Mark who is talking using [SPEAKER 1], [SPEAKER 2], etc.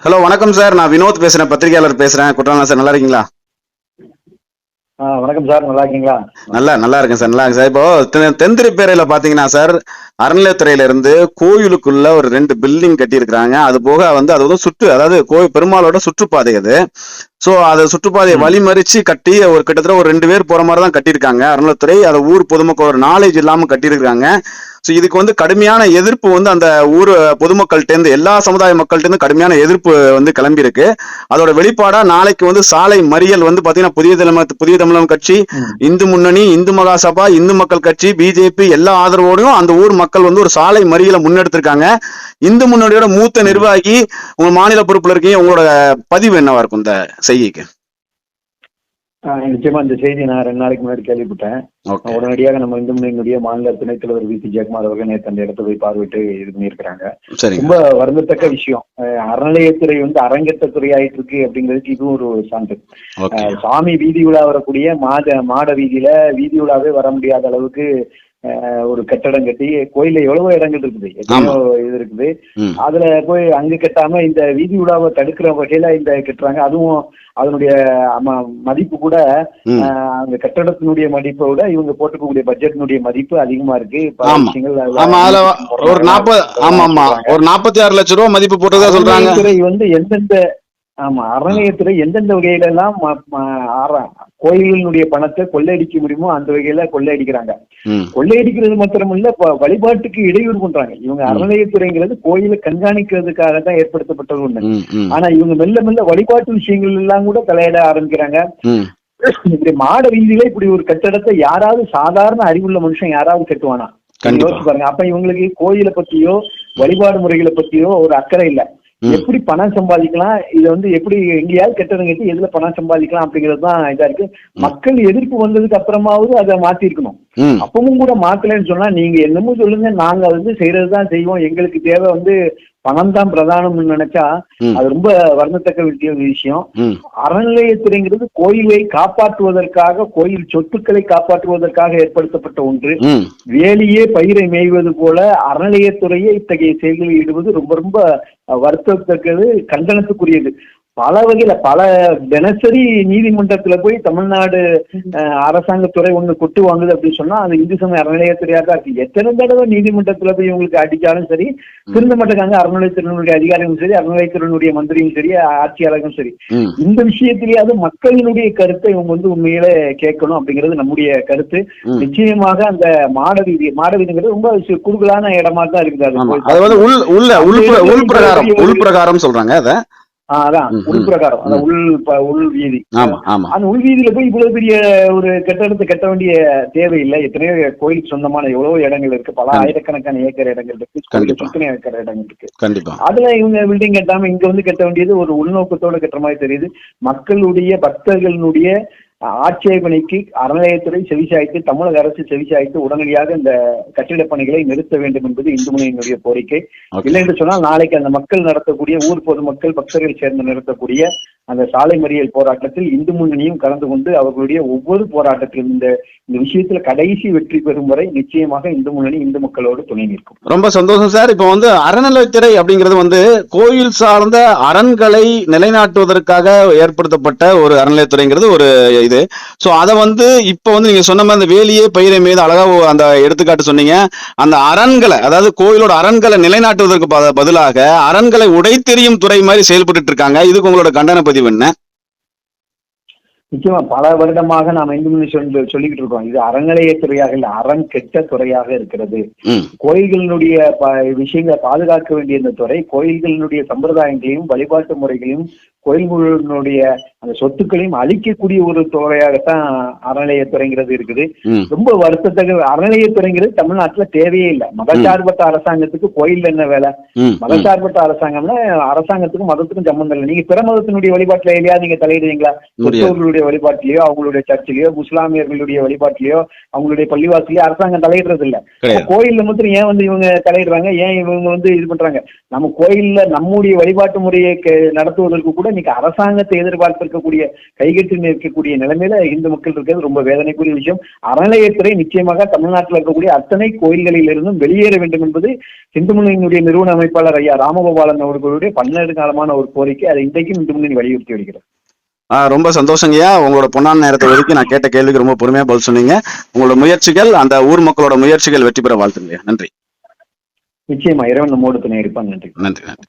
[SPEAKER 1] Hello வணக்கம் sir நான் வினோத் பேசுறேன். பத்திரிகையாளர் பேசுறேன். குற்றாலம் சார் நல்லா இருக்கீங்களா?
[SPEAKER 2] வணக்கம் சார் நல்லா இருக்கீங்களா?
[SPEAKER 1] நல்லா நல்லா இருக்கேன் சார் நல்லா இருக்கேன் சார் இப்போ தெ- தென்திருப்பேரையில பாத்தீங்கன்னா சார் அறநிலையத்துறையில இருந்து கோயிலுக்குள்ள ஒரு ரெண்டு பில்டிங் கட்டி இருக்கிறாங்க அது போக வந்து அது வந்து சுற்று அதாவது கோயில் பெருமாளோட சுற்றுப்பாதை அது. சோ அதை சுற்றுப்பாதையை வழிமறிச்சு கட்டி ஒரு கிட்டத்தட்ட ஒரு ரெண்டு பேர் போற மாதிரி தான் கட்டியிருக்காங்க. அறநிலையத்துறை அதை ஊர் பொதுமக்கள் ஒரு நாலேஜ் இல்லாம கட்டியிருக்காங்க ஸோ இதுக்கு வந்து கடுமையான எதிர்ப்பு வந்து அந்த ஊர் பொதுமக்கள்கிட்ட இருந்து எல்லா சமுதாய மக்கள்கிட்ட இருந்து கடுமையான எதிர்ப்பு வந்து கிளம்பி இருக்கு அதோட வெளிப்பாடா நாளைக்கு வந்து சாலை மறியல் வந்து பாத்தீங்கன்னா புதிய தலைமை புதிய தமிழகம் கட்சி இந்து முன்னணி இந்து மகாசபா இந்து மக்கள் கட்சி பிஜேபி எல்லா ஆதரவோடையும் அந்த ஊர் மக்கள் வந்து ஒரு சாலை மறியலை முன்னெடுத்திருக்காங்க. இந்து முன்னணியோட மூத்த நிர்வாகி உங்க மாநில பொறுப்புல இருக்கீங்க உங்களோட பதிவு என்னவா இருக்கும் இந்த செய்திக்கு?
[SPEAKER 2] நிச்சயமா இந்த செய்தி நான் ரெண்டு நாளைக்கு முன்னாடி கேள்விப்பட்டேன். உடனடியாக நம்ம இந்து முன்னணியினுடைய மாநில துணைத் தலைவர் வி. பி. ஜெயக்குமார் அவர்கள் நேற்று அந்த இடத்த போய் பார்வையிட்டு இது பண்ணியிருக்கிறாங்க. ரொம்ப வருந்தத்தக்க விஷயம். அறநிலையத்துறை வந்து அரங்கத்த துறை ஆயிட்டு இருக்கு அப்படிங்கிறதுக்கு இதுவும் ஒரு சான்று. சாமி வீதி உலா வரக்கூடிய மாத மாட வீதியில வீதி உலாவே வர முடியாத அளவுக்கு ஒரு கட்டடம் கட்டி கோயில்ல எவ்வளவோ இடங்கள் இருக்குது. இது இருக்குது. அதுல போய் அங்க கட்டாம இந்த வீதி உலாவை தடுக்கிற வகையில இந்த கட்டுறாங்க. அதுவும் அதனுடைய மதிப்பு கூட அந்த கட்டடத்தினுடைய மதிப்பை விட இவங்க போட்டுக்கக்கூடிய பட்ஜெட்னுடைய மதிப்பு அதிகமா இருக்கு.
[SPEAKER 1] ஒரு நாற்பது ஆமா ஆமா ஒரு நாற்பத்தி ஆறு லட்சம் ரூபா மதிப்பு போட்டதா சொல்றாங்க.
[SPEAKER 2] வந்து எந்தெந்த ஆமா அறநிலையத்துறை எந்தெந்த வகையில எல்லாம் கோயில்களுடைய பணத்தை கொள்ளையடிக்க முடியுமோ அந்த வகையில கொள்ளையடிக்கிறாங்க. கொள்ளையடிக்கிறது மாத்திரமல்ல வழிபாட்டுக்கு இடையூறு பண்றாங்க இவங்க அறநிலையத்துறைங்கிறது கோயிலை கண்காணிக்கிறதுக்காக தான் ஏற்படுத்தப்பட்டது ஒண்ணு. ஆனா இவங்க மெல்ல மெல்ல வழிபாட்டு விஷயங்கள் எல்லாம் கூட தலையிட ஆரம்பிக்கிறாங்க. இப்படி மாட வீதியில இப்படி ஒரு கட்டடத்தை யாராவது சாதாரண அறிவுள்ள மனுஷன் யாராவது கட்டுவானா. யோசிச்சு பாருங்க. அப்ப இவங்களுக்கு கோயிலை பத்தியோ வழிபாடு முறைகளை பத்தியோ ஒரு அக்கறை இல்ல. எப்படி பணம் சம்பாதிக்கலாம் இத வந்து எப்படி எங்கேயாவது கட்டடம் கட்டி எதுல பணம் சம்பாதிக்கலாம் அப்படிங்கிறது தான் இதா இருக்கு. மக்கள் எதிர்ப்பு வந்ததுக்கு அப்புறமாவது அதை மாத்திருக்கணும். அப்பவும் கூட மாத்தலைன்னு சொன்னா நீங்க என்னமோ சொல்லுங்க நாங்க வந்து செய்யறதுதான் செய்வோம். எங்களுக்கு தேவை வந்து பணம் தான் பிரதானம்னு நினைச்சா. அது ரொம்ப வருந்தத்தக்க வேண்டிய விஷயம். அறநிலையத்துறைங்கிறது கோயிலை காப்பாற்றுவதற்காக கோயில் சொத்துக்களை காப்பாற்றுவதற்காக ஏற்படுத்தப்பட்ட ஒன்று. வேலியே பயிரை மேய்வது போல அறநிலையத்துறையே இத்தகைய செயல்களில் ஈடுபது ரொம்ப ரொம்ப வருத்தத்தக்கது கண்டனத்துக்குரியது. பல வகையில பல தினசரி நீதிமன்றத்துல போய் தமிழ்நாடு அஹ், அரசாங்கத்துறை ஒண்ணு கொட்டு வாங்குது அப்படின்னு சொன்னா அது இந்து சமய அறநிலையத்துறையா தான் இருக்கு. எத்தனை தடவை நீதிமன்றத்துல போய் இவங்களுக்கு அடிச்சாலும் சரி திருந்த மாட்டேங்காங்க அறநிலையத்துறையினுடைய அதிகாரிகளும் சரி அறநிலையத்துறையினுடைய மந்திரியும் சரி ஆட்சியாளர்களும் சரி. இந்த விஷயத்திலேயாவது மக்களினுடைய கருத்தை இவங்க வந்து உண்மையிலே கேட்கணும் அப்படிங்கிறது நம்முடைய கருத்து. நிச்சயமாக அந்த மாட வீதி மாட வீதிங்கிறது ரொம்ப குறுகலான இடமா தான் இருக்குது. அது
[SPEAKER 1] வந்து உள் உள்ள சொல்றாங்க அத.
[SPEAKER 2] அதான் உள். பிரகாரம் அந்த உள் உள் வீதி. அந்த உள் வீதியில போய் இவ்வளவு பெரிய ஒரு கட்டடத்தை கட்ட வேண்டிய தேவையில்லை. எத்தனையோ கோயிலுக்கு சொந்தமான எவ்வளவு இடங்கள் இருக்கு. பல. ஆயிரக்கணக்கான ஏக்கர் இடங்கள் இருக்கு. சுத்தனை ஏக்கர் இடங்கள் இருக்கு.
[SPEAKER 1] கண்டிப்பா.
[SPEAKER 2] அதுல இவங்க பில்டிங் கட்டாம இங்க வந்து கட்ட வேண்டியது ஒரு உள்நோக்கத்தோட கட்டுற மாதிரி தெரியுது. மக்களுடைய பக்தர்களுடைய ஆட்சேபனைக்கு அறநிலையத்துறை செவிசாய்த்து தமிழக அரசு செவிசாய்த்து உடனடியாக இந்த கட்டிடப் பணிகளை நிறுத்த வேண்டும் என்பது இந்து முனையினுடைய கோரிக்கை. இல்லை என்று சொன்னால் நாளைக்கு அந்த மக்கள் நடத்தக்கூடிய ஊர் பொதுமக்கள் பக்தர்கள் சேர்ந்து நடத்தக்கூடிய அந்த சாலை மறியல் போராட்டத்தில் இந்து முன்னணியும் கலந்து கொண்டு அவர்களுடைய ஒவ்வொரு போராட்டத்திலும் இந்த இந்த விஷயத்துல கடைசி வெற்றி பெறும் வரை நிச்சயமாக இந்து முன்னணி இந்து மக்களோடு துணை நிற்கும்.
[SPEAKER 1] ரொம்ப சந்தோஷம் சார். இப்போ வந்து அறநிலைத்துறை அப்படிங்கிறது வந்து கோயில் சார்ந்த அரண்களை நிலைநாட்டுவதற்காக ஏற்படுத்தப்பட்ட ஒரு அறநிலையத்துறைங்கிறது ஒரு இது. சோ அதை வந்து இப்போ வந்து நீங்க சொன்ன மாதிரி அந்த வேலியே பயிரை மீது அழகா ஒ- அந்த எடுத்துக்காட்டு சொன்னீங்க. அந்த அரண்களை அதாவது கோயிலோட அரண்களை நிலைநாட்டுவதற்கு பதிலாக அரண்களை உடைத்தெறியும் துறை மாதிரி செயல்பட்டு இருக்காங்க. இதுக்கு உங்களோட கண்டன பதிவு என்ன?
[SPEAKER 2] நிச்சயமா பல வருடமாக நாம் இந்து சொல்லிக்கிட்டு இருக்கோம். இது அறநிலையத்துறையாக இல்லை அறம் கெட்ட துறையாக இருக்கிறது. கோயில்களினுடைய விஷயங்களை பாதுகாக்க வேண்டிய இந்த துறை கோயில்களினுடைய சம்பிரதாயங்களையும் வழிபாட்டு முறைகளையும் கோயில்களுடைய அந்த சொத்துக்களையும் அழிக்கக்கூடிய ஒரு துறையாகத்தான் அறநிலையத்துறைங்கிறது இருக்குது. ரொம்ப வருத்தத்தக்க அறநிலையத்துறைங்கிறது தமிழ்நாட்டுல தேவையே இல்லை. மதச்சார்பற்ற அரசாங்கத்துக்கு கோயில் என்ன வேலை?
[SPEAKER 1] ம் ம்.
[SPEAKER 2] மதச்சார்பற்ற அரசாங்கம்னா அரசாங்கத்துக்கும் மதத்துக்கும் சம்பந்தம் இல்லை. நீங்க பிற மதத்தினுடைய வழிபாட்டுல இல்லையா நீங்க தலையிடுவீங்களா. கிறிஸ்தவர்களுடைய வழிபாட்டிலேயோ அவங்களுடைய சர்ச்சிலேயோ முஸ்லாமியர்களுடைய வழிபாட்டிலேயோ அவங்களுடைய பள்ளிவாசலையோ அரசாங்கம் தலையிடுறது இல்ல. கோயில்ல மாத்திரம் ஏன் வந்து இவங்க தலையிடுறாங்க? ஏன் இவங்க வந்து இது பண்றாங்க? நம்ம கோயில்ல நம்முடைய வழிபாட்டு முறையை நடத்துவதற்கு கூட இன்னைக்கு அரசாங்கத்தை எதிர்பார்த்து இருக்கக்கூடிய கைகட்டி நிற்கக்கூடிய நிலைமையில இந்து மக்கள் இருக்கிறது ரொம்ப வேதனைக்குரிய விஷயம். அறநிலையத்துறை நிச்சயமாக தமிழ்நாட்டில் இருக்கக்கூடிய அத்தனை கோயில்களில் இருந்தும் வெளியேற வேண்டும் என்பது இந்து முன்னணியினுடைய நிறுவன அமைப்பாளர் ஐயா ராமகோபாலன் அவர்களுடைய பன்னெண்டு காலமான ஒரு கோரிக்கை. அதை இன்றைக்கும் இந்து முன்னணி வலியுறுத்தி வருகிறது.
[SPEAKER 1] ரொம்ப சந்தோஷங்கய்யா உங்களோட பொன்னான நேரத்தை ஒதுக்கி நான் கேட்ட கேள்விக்கு ரொம்ப பொறுமையா பதில் சொன்னீங்க. உங்களோட முயற்சிகள் அந்த ஊர் மக்களோட முயற்சிகள் வெற்றி பெற வாழ்த்துங்க நன்றி.
[SPEAKER 2] நிச்சயமா இறைவன் நம்மோடு துணை இருப்பான். நன்றி.
[SPEAKER 1] நன்றி நன்றி.